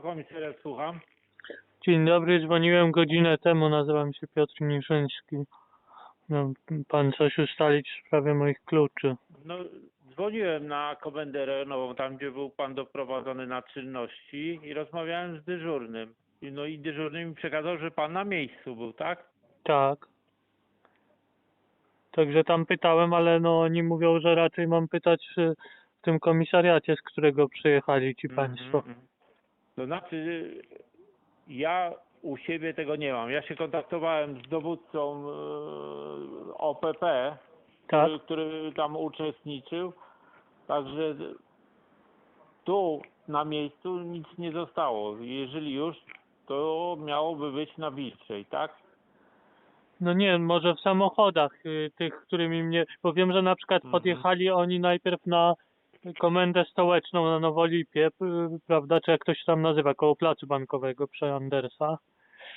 Komisariat, słucham. Dzień dobry, dzwoniłem godzinę temu, nazywam się Piotr Niszyński. No, pan coś ustalić w sprawie moich kluczy. No, dzwoniłem na komendę rejonową, tam gdzie był pan doprowadzony na czynności i rozmawiałem z dyżurnym. No i dyżurny mi przekazał, że pan na miejscu był, tak? Tak. Także tam pytałem, ale no oni mówią, że raczej mam pytać y, w tym komisariacie, z którego przyjechali ci państwo. Mhm, mhm. To znaczy, ja u siebie tego nie mam. Ja się kontaktowałem z dowódcą e, OPP, Tak? który, który tam uczestniczył. Także tu na miejscu nic nie zostało. Jeżeli już, to miałoby być na Wilczej, tak? No nie, może w samochodach y, tych, którymi mnie... Bo wiem, że na przykład Mhm. podjechali oni najpierw na komendę stołeczną na Nowolipie, p- prawda, czy jak to się tam nazywa, koło placu bankowego przy Andersa.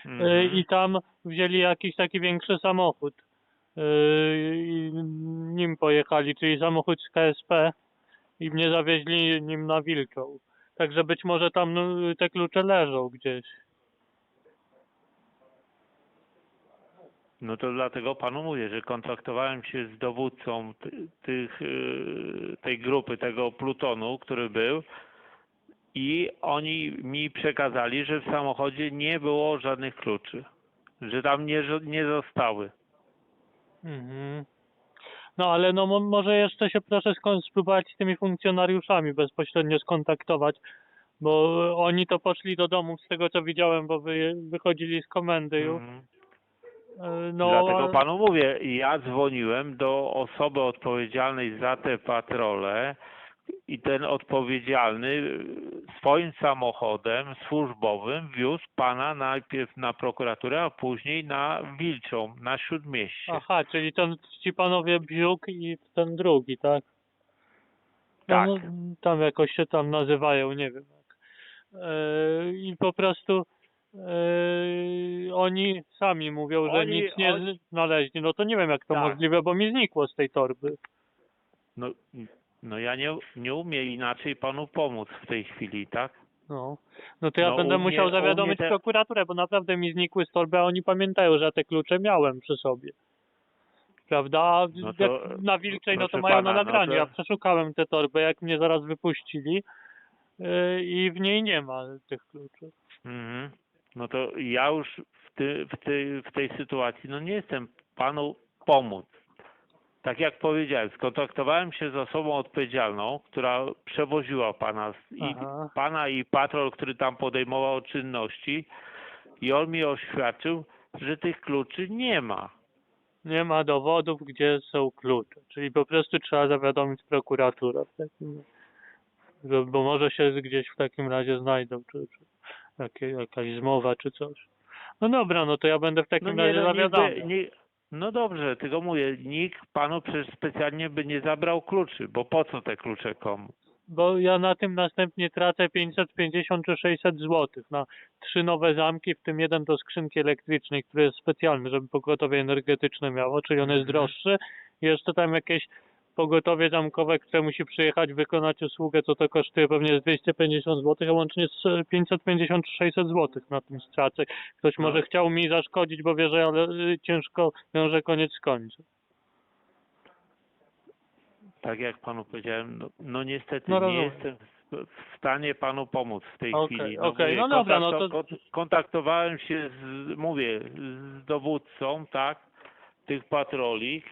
Y, Mhm. I tam wzięli jakiś taki większy samochód. Y, I nim pojechali, czyli samochód z KSP i mnie zawieźli nim na Wilczą. Także być może tam no, te klucze leżą gdzieś. No to dlatego panu mówię, że kontaktowałem się z dowódcą ty, tych, y, tej grupy, tego plutonu, który był i oni mi przekazali, że w samochodzie nie było żadnych kluczy, że tam nie, nie zostały. Mhm. No ale no mo- może jeszcze się proszę spróbować z tymi funkcjonariuszami bezpośrednio skontaktować, bo oni to poszli do domów z tego co widziałem, bo wy, wychodzili z komendy już. Mhm. No, Dlatego panu mówię, ja dzwoniłem do osoby odpowiedzialnej za te patrole i ten odpowiedzialny swoim samochodem służbowym wiózł pana najpierw na prokuraturę, a później na Wilczą, na Śródmieście. Aha, czyli ten, ci panowie Bziuk i ten drugi, tak? No, Tak. no, tam jakoś się tam nazywają, nie wiem. E, I po prostu e, oni sami mówią, że Oni- nic nie oni- znaleźli. No to nie wiem jak to Tak. możliwe, bo mi znikło z tej torby. No, no ja nie, nie umiem inaczej panu pomóc w tej chwili, tak? No, no to ja No, będę u mnie- musiał u zawiadomić te- prokuraturę, bo naprawdę mi znikły z torby, a oni pamiętają, że ja te klucze miałem przy sobie. Prawda? No jak to, na Wilczej, no to proszę mają na pana, no nagraniu. to- Ja przeszukałem tę torbę, jak mnie zaraz wypuścili yy, i w niej nie ma tych kluczy. Mhm. No to ja już w, ty, w, ty, w tej sytuacji no nie jestem panu pomóc. Tak jak powiedziałem, skontaktowałem się z osobą odpowiedzialną, która przewoziła pana i Aha. pana i patrol, który tam podejmował czynności i on mi oświadczył, że tych kluczy nie ma. Nie ma dowodów, gdzie są klucze. Czyli po prostu trzeba zawiadomić prokuraturę w takim że- bo może się gdzieś w takim razie znajdą, czy, czy jakie, jakaś zmowa, czy coś. No dobra, no to ja będę w takim razie no, nikt by- nie, no dobrze, tylko mówię, nikt panu przecież specjalnie by nie zabrał kluczy, bo po co te klucze komu? bo ja na tym następnie tracę 550 czy 600 złotych na trzy nowe zamki, w tym jeden do skrzynki elektrycznej, który jest specjalny, żeby pogotowie energetyczne miało, czyli on jest droższy. Jeszcze tam jakieś pogotowie zamkowe, które musi przyjechać, wykonać usługę, to to kosztuje pewnie z 250 zł, a łącznie z 550 czy 600 złotych na tym stracę. Ktoś No. może chciał mi zaszkodzić, bo wie, że ja le- ciężko wiąże koniec z końcem. Tak jak panu powiedziałem, no, no niestety No nie jestem w- stanie panu pomóc w tej Okej, chwili. okej, mówię, no dobra, no to- kontakto- Kontaktowałem się z, mówię, z dowódcą, tak, tych patroli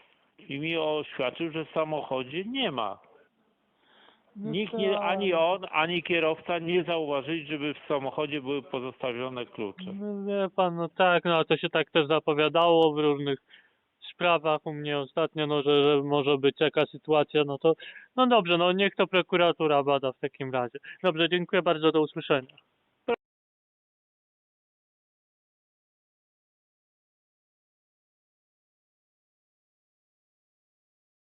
i mi oświadczył, że w samochodzie nie ma. No Nikt nie, to- ani on, ani kierowca nie zauważyli, żeby w samochodzie były pozostawione klucze. No wie pan, no tak, no ale to się tak też zapowiadało w różnych sprawach u mnie ostatnio, no że, że może być taka sytuacja, no to no dobrze, no niech to prokuratura bada w takim razie. Dobrze, dziękuję bardzo, do usłyszenia.